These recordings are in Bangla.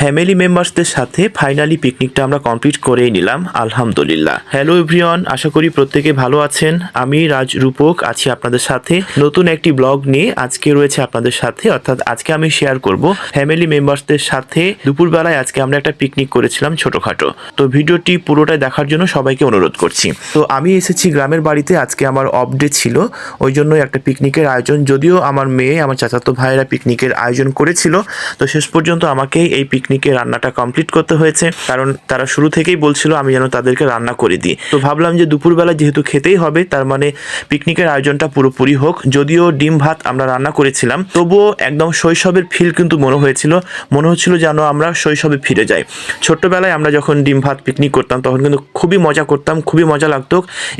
ফ্যামিলি মেম্বার্সদের সাথে ফাইনালি পিকনিকটা আমরা কমপ্লিট করেই নিলাম, আলহামদুলিল্লাহ। হ্যালো এভরিওয়ান, আশা করি প্রত্যেকে ভালো আছেন। আমি রাজ রূপক আছি আপনাদের সাথে। নতুন একটি ব্লগ নিয়ে আজকে রয়েছে আপনাদের সাথে, অর্থাৎ আজকে আমি শেয়ার করব ফ্যামিলি মেম্বার্সদের সাথে। দুপুরবেলায় আজকে আমরা একটা পিকনিক করেছিলাম ছোটোখাটো। তো ভিডিওটি পুরোটাই দেখার জন্য সবাইকে অনুরোধ করছি। তো আমি এসেছি গ্রামের বাড়িতে, আজকে আমার অফ ডে ছিল, ওই জন্য একটা পিকনিকের আয়োজন। যদিও আমার মেয়ে, আমার চাচাতো ভাইয়েরা পিকনিকের আয়োজন করেছিল, তো শেষ পর্যন্ত আমাকেই এই পিকনিকের রান্নাটা কমপ্লিট করতে হয়েছে। কারণ তারা শুরু থেকেই বলছিল, আমি যেন তাদেরকে রান্না করে দিই। তো ভাবলাম যে দুপুরবেলা যেহেতু খেতেই হবে, তার মানে পিকনিকের আয়োজনটা পুরোপুরি হোক। যদিও ডিম ভাত আমরা রান্না করেছিলাম, তবুও একদম শৈশবের ফিল কিন্তু মনে হয়েছিল। মনে হচ্ছিল যেন আমরা শৈশবে ফিরে যাই। ছোট্টবেলায় আমরা যখন ডিম ভাত পিকনিক করতাম, তখন কিন্তু খুবই মজা করতাম, খুবই মজা লাগতো।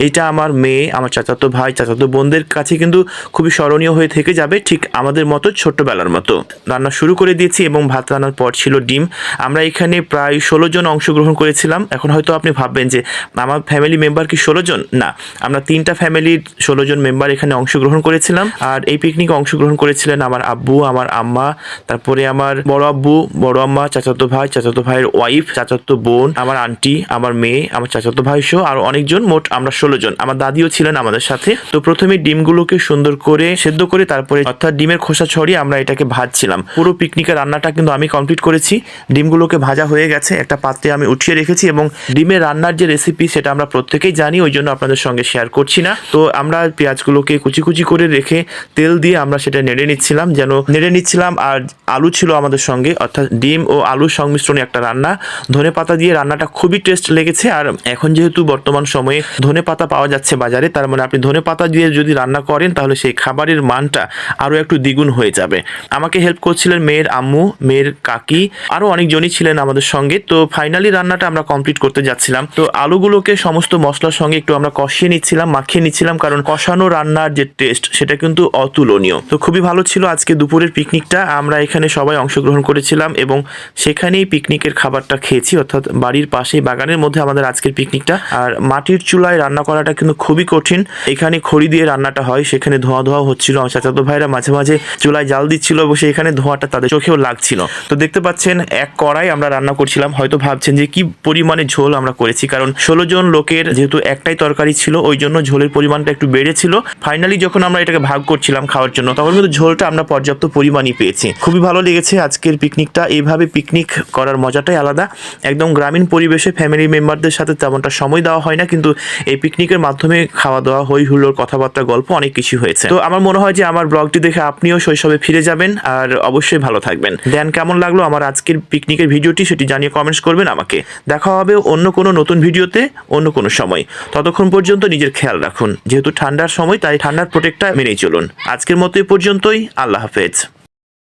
এটা আমার মেয়ে, আমার চাচাতো ভাই, চাচাতো বোনদের কাছে কিন্তু খুবই স্মরণীয় হয়ে থেকে যাবে, ঠিক আমাদের মতো ছোট্টবেলার মতো। রান্না শুরু করে দিয়েছি এবং ভাত রান্নার পর ছিল ডিম। আমরা এখানে প্রায় ষোলো জন অংশগ্রহণ করেছিলাম। এখন হয়তো আপনি ভাববেন যে, আমার ফ্যামিলি মেম্বার কি ষোলো জন? না, আমরা তিনটা ফ্যামিলির ষোলো জন মেম্বার এখানে অংশগ্রহণ করেছিলাম। আর এই পিকনিকে অংশগ্রহণ করেছিলেন আমার আব্বু, আমার আম্মা, তারপরে আমার বড় আব্বু, বড় আম্মা, চাচাতো ভাই, চাচাতো ভাইয়ের ওয়াইফ চাচাতো বোন, আমার আন্টি আমার মেয়ে, আমার চাচাতো ভাই সহ আরও অনেকজন মোট আমরা ষোলো জন। আমার দাদিও ছিলেন আমাদের সাথে। তো প্রথমে ডিমগুলোকে সুন্দর করে সেদ্ধ করে তারপরে অর্থাৎ ডিমের খোসা ছড়িয়ে আমরা এটাকে ভাজছিলাম। পুরো পিকনিকের রান্নাটা কিন্তু আমি কমপ্লিট করেছি। ডিমগুলোকে ভাজা হয়ে গেছে, একটা পাত্রে আমি উঠিয়ে রেখেছি এবং ডিমের রান্নার যে রেসিপি সেটা আমরা প্রত্যেকেই জানি, ওই জন্য আপনাদের সঙ্গে শেয়ার করছি না। তো আমরা পেঁয়াজগুলোকে কুচি কুচি করে রেখে তেল দিয়ে আমরা সেটা নেড়ে নিচ্ছিলাম, যেন নেড়ে নিচ্ছিলাম আর আলু ছিল আমাদের সঙ্গে, অর্থাৎ ডিম ও আলুর সংমিশ্রণে একটা রান্না। ধনে পাতা দিয়ে রান্নাটা খুবই টেস্ট লেগেছে আর এখন যেহেতু বর্তমান সময়ে ধনে পাতা পাওয়া যাচ্ছে বাজারে, তার মানে আপনি ধনে পাতা দিয়ে যদি রান্না করেন, তাহলে সেই খাবারের মানটা আরও একটু দ্বিগুণ হয়ে যাবে। আমাকে হেল্প করছিলেন মেয়ের আম্মু, মেয়ের কাকি। আরও অনেকজনই ছিলেন আমাদের সঙ্গে। তো ফাইনালি রান্নাটা আমরা কমপ্লিট করতে যাচ্ছিলাম। তো আলুগুলোকে সমস্ত মশলার সঙ্গে একটু আমরা কষিয়ে নিচ্ছিলাম, মাখিয়ে নিচ্ছিলাম, কারণ কষানো রান্নার যে টেস্ট সেটা কিন্তু অতুলনীয়। তো খুবই ভালো ছিল আজকে দুপুরের পিকনিকটা আমরা এখানে সবাই অংশগ্রহণ করেছিলাম এবং সেখানেই পিকনিকের খাবারটা খেয়েছি, অর্থাৎ বাড়ির পাশেই, বাগানের মধ্যে আমাদের আজকের পিকনিকটা আর মাটির চুলায় রান্না করাটা কিন্তু খুবই কঠিন। এখানে খড়ি দিয়ে রান্নাটা হয়, সেখানে ধোঁয়া ধোঁয়া হচ্ছিল। আমার চাচাতো ভাইরা মাঝে মাঝে চুলায় জাল দিচ্ছিল বসে এখানে ধোঁয়াটা তাদের চোখেও লাগছিল। তো দেখতে পাচ্ছেন এক কড়াই আমরা রান্না করছিলাম, হয়তো ভাবছেন যে কি পরিমাণে ঝোল আমরা করেছি? কারণ ষোলো জন লোকের যেহেতু একটাই তরকারি ছিল, ওই জন্য ঝোলের পরিমাণটা একটু বেড়েছিল। ফাইনালি যখন আমরা এটাকে ভাগ করছিলাম খাওয়ার জন্য, তখন কিন্তু ঝোলটা আমরা পর্যাপ্ত পরিমাণই পেয়েছি। খুবই ভালো লেগেছে আজকের পিকনিকটা এইভাবে পিকনিক করার মজাটাই আলাদা। একদম গ্রামীণ পরিবেশে ফ্যামিলি মেম্বারদের সাথে তেমনটা সময় দেওয়া হয় না, কিন্তু এই পিকনিকের মাধ্যমে খাওয়া দাওয়া, হই হুল্লোর কথাবার্তা, গল্প অনেক কিছু হয়েছে। তো আমার মনে হয় যে আমার ব্লগটি দেখে আপনিও শৈশবে ফিরে যাবেন, আর অবশ্যই ভালো থাকবেন। দেন কেমন লাগল আমার আজকের পিকনিকের ভিডিওটি, সেটি জানিয়ে কমেন্টস করবেন আমাকে। দেখা হবে অন্য কোনো নতুন ভিডিওতে, অন্য কোনো সময়। ততক্ষণ পর্যন্ত নিজের খেয়াল রাখুন। যেহেতু ঠান্ডার সময়, তাই ঠান্ডার প্রোটেক্টটা মেনেই চলুন। আজকের মতো এই পর্যন্তই। আল্লাহ হাফেজ।